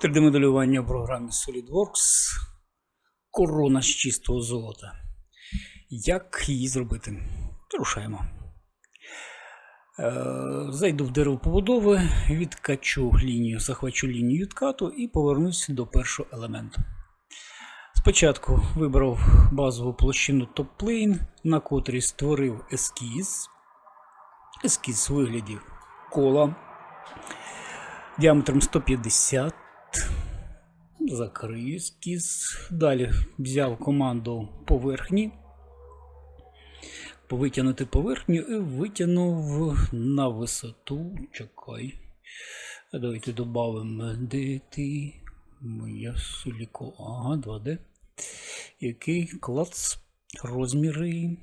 3D-моделювання в програмі SolidWorks. Корона з чистого золота. Як її зробити? Рушаємо. Е, Зайду в дерево побудови, відкачу лінію, захвачу лінію відкату і повернусь до першого елементу. Спочатку вибрав базову площину TopPlane, на котрій створив ескіз. Ескіз у вигляді кола діаметром 150. Закрию ескіз. Далі взяв команду поверхні. Повитягнути поверхню і витягнув на висоту. Чекай. Давайте додамо де. Моя суліко. Ага, 2D. Який клац розміри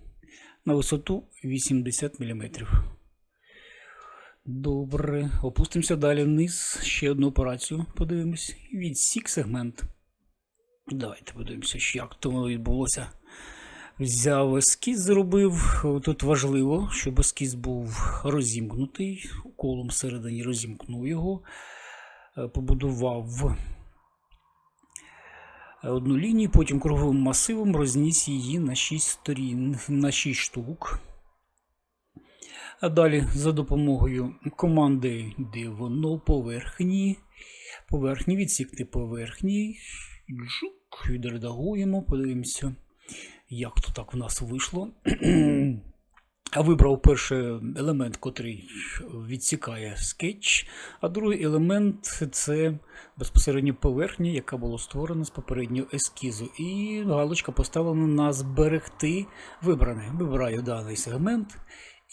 на висоту 80 мм. Добре. Опустимося далі вниз. Ще одну операцію подивимось. Відсік сегмент. Давайте подивимося, як то відбулося. Взяв ескіз, зробив. Тут важливо, щоб ескіз був розімкнутий. Колом всередині розімкнув його. Е, Побудував одну лінію, потім круговим масивом розніс її на 6 сторін, на 6 штук. А далі за допомогою команди, де воно поверхні, поверхні, відсікти поверхні, джук, відредагуємо, подивимося, як то так в нас вийшло. А вибрав перший елемент, котрий відсікає скетч, а другий елемент це безпосередньо поверхня, яка була створена з попереднього ескізу. І галочка поставлена на зберегти вибране. Вибираю даний сегмент,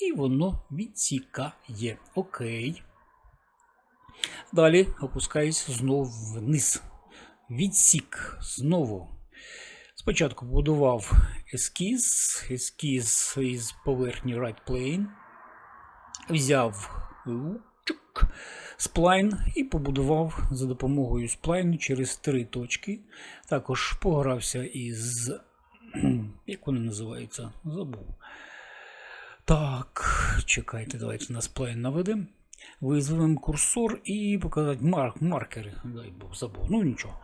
і воно відсікає. Окей. Далі опускаюсь знову вниз. Відсік знову. Спочатку будував ескіз, ескіз із поверхні right plane, взяв чук, сплайн і побудував за допомогою сплайну через три точки. Також погрався із. Як вони називаються? Забув. Так, чекайте, давайте на сплайн наведемо. Визвемо курсор і показати марк, маркери. Дай Бог забув. Ну нічого.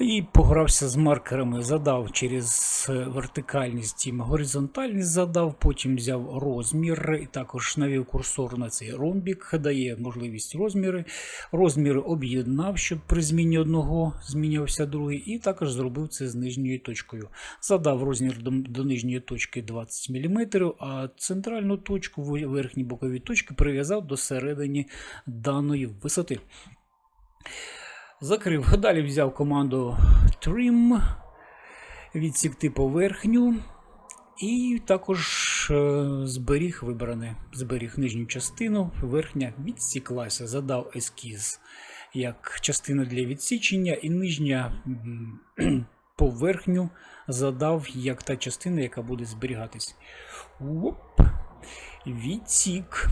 І погрався з маркерами, задав через вертикальність і горизонтальність задав, потім взяв розмір і також навів курсор на цей ромбік, дає можливість розміри. Розміри об'єднав, щоб при зміні одного змінювався другий, і також зробив це з нижньою точкою. Задав розмір до, до нижньої точки 20 мм, а центральну точку, верхні бокові точки прив'язав до середини даної висоти. Закрив. Далі взяв команду Trim, відсікти поверхню. І також е, зберіг вибране, зберіг нижню частину, верхня відсіклася, задав ескіз як частина для відсічення, і нижня поверхню задав як та частина, яка буде зберігатись. Оп. Відсік.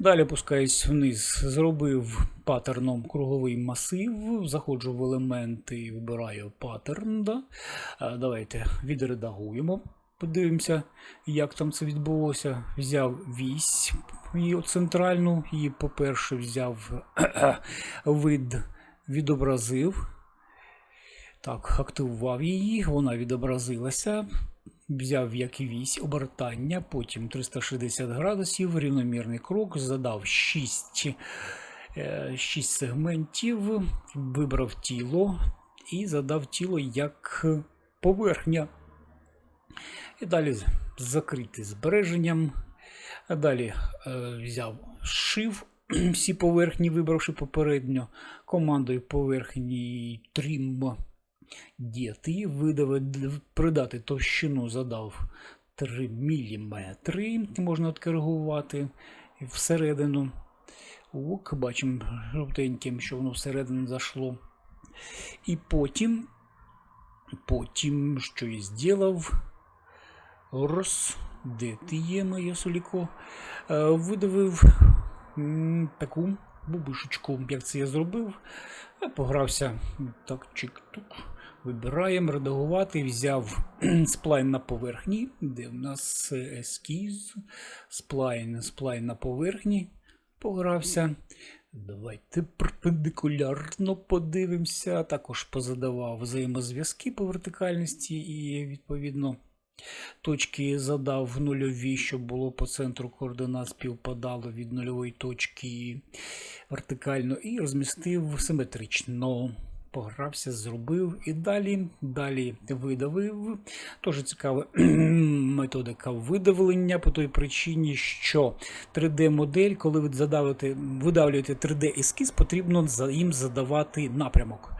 Далі опускаюсь вниз, зробив паттерном круговий масив, заходжу в елементи, і вибираю паттерн. Да? Давайте відредагуємо, подивимося, як там це відбулося. Взяв вісь її центральну, і, по-перше, взяв вид, відобразив. Так, активував її, вона відобразилася. Взяв як вісь обертання, потім 360 градусів, рівномірний крок, задав 6, 6 сегментів, вибрав тіло і задав тіло як поверхня. І далі закрити збереженням. А далі е, взяв шив всі поверхні, вибравши попередньо командою поверхні Trim діти, видав, придати товщину задав 3 мм. Можна откоригувати всередину. Ок, бачимо жовтеньким, що воно всередину зайшло. І потім, потім, що я зробив, роз, де ти є, моє соліко, Е, видавив таку бубишечку, як це я зробив. Я погрався так, чик-тук. Вибираємо редагувати, взяв сплайн на поверхні, де в нас ескіз, сплайн, сплайн на поверхні, погрався. Давайте перпендикулярно подивимося. Також позадавав взаємозв'язки по вертикальності і, відповідно, точки задав нульові, щоб було по центру координат співпадало від нульової точки вертикально, і розмістив симетрично. Погрався, зробив і далі, далі видавив. Теж цікава методика видавлення по той причині, що 3D-модель, коли ви задавите, видавлюєте 3D-ескіз, потрібно їм задавати напрямок.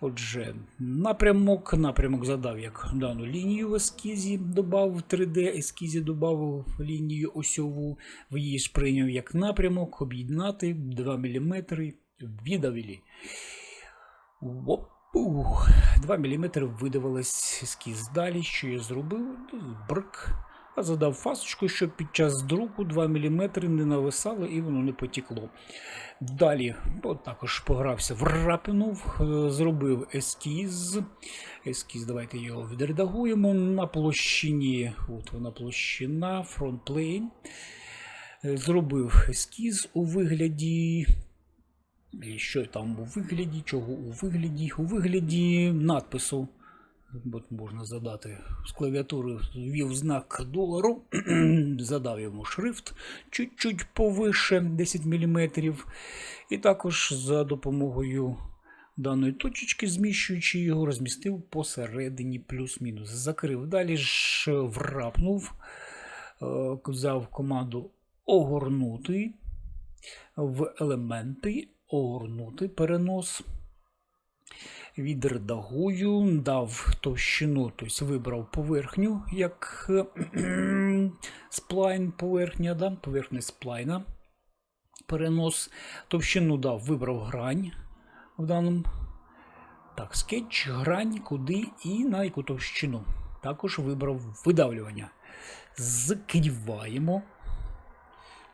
Отже, напрямок, напрямок задав як дану лінію в ескізі, додав в 3D-ескізі, додав лінію осьову, в її сприйняв як напрямок, об'єднати 2 мм, видавили. Оп, ух, 2 мм видавилось ескіз. Далі, що я зробив? Брк. А задав фасочку, щоб під час друку 2 мм не нависало і воно не потекло. Далі от також погрався, врапинув, е, зробив ескіз. Ескіз, давайте його відредагуємо на площині. От вона площина, фронтплейн. Е, Зробив ескіз у вигляді що там у вигляді, чого у вигляді? У вигляді надпису. От можна задати з клавіатури ввів знак долару, задав йому шрифт чуть-чуть повише 10 мм. І також за допомогою даної точечки, зміщуючи його, розмістив посередині плюс-мінус. Закрив. Далі ж врапнув, е, взяв команду огорнути в елементи, огорнути перенос. Відредагую, дав товщину, тобто вибрав поверхню як сплайн поверхня, да, поверхня сплайна. Перенос. Товщину дав, вибрав грань в даному. Так, скетч, грань, куди і на яку товщину. Також вибрав видавлювання. Закриваємо.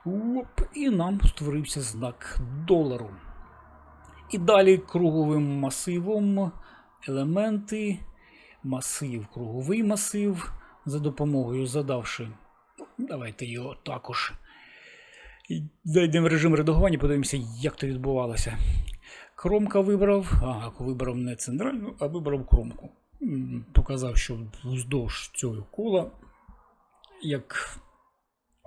Оп, і нам створився знак долару. І далі круговим масивом елементи, масив, круговий масив, за допомогою задавши. Давайте його також. Зайдемо в режим редагування, подивимося, як то відбувалося. Кромка вибрав, ага, вибрав не центральну, а вибрав кромку. Показав, що вздовж цього кола, як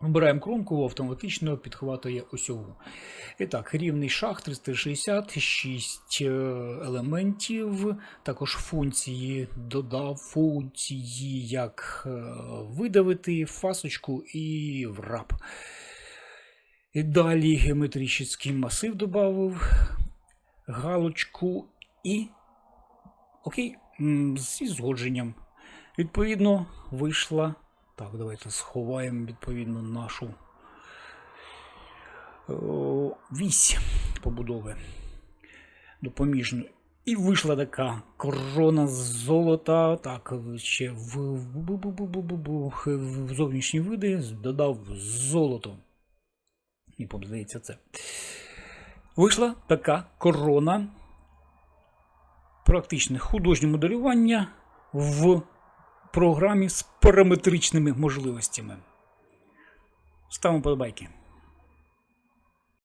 Вибираємо кромку, автоматично підхватує осьову. І так, рівний шах 360, 6 е, елементів. Також функції додав функції, як е, видавити фасочку і врап. І далі геометричний масив додав, галочку і окей, зі згодженням. Відповідно, вийшла. Так, давайте сховаємо відповідно нашу вісь побудови допоміжну. І вийшла така корона з золота. Так, ще в, в зовнішні види додав золото. І здається, це. Вийшла така корона. Практичне художнє моделювання в програмі з параметричними можливостями. Ставимо подобайки.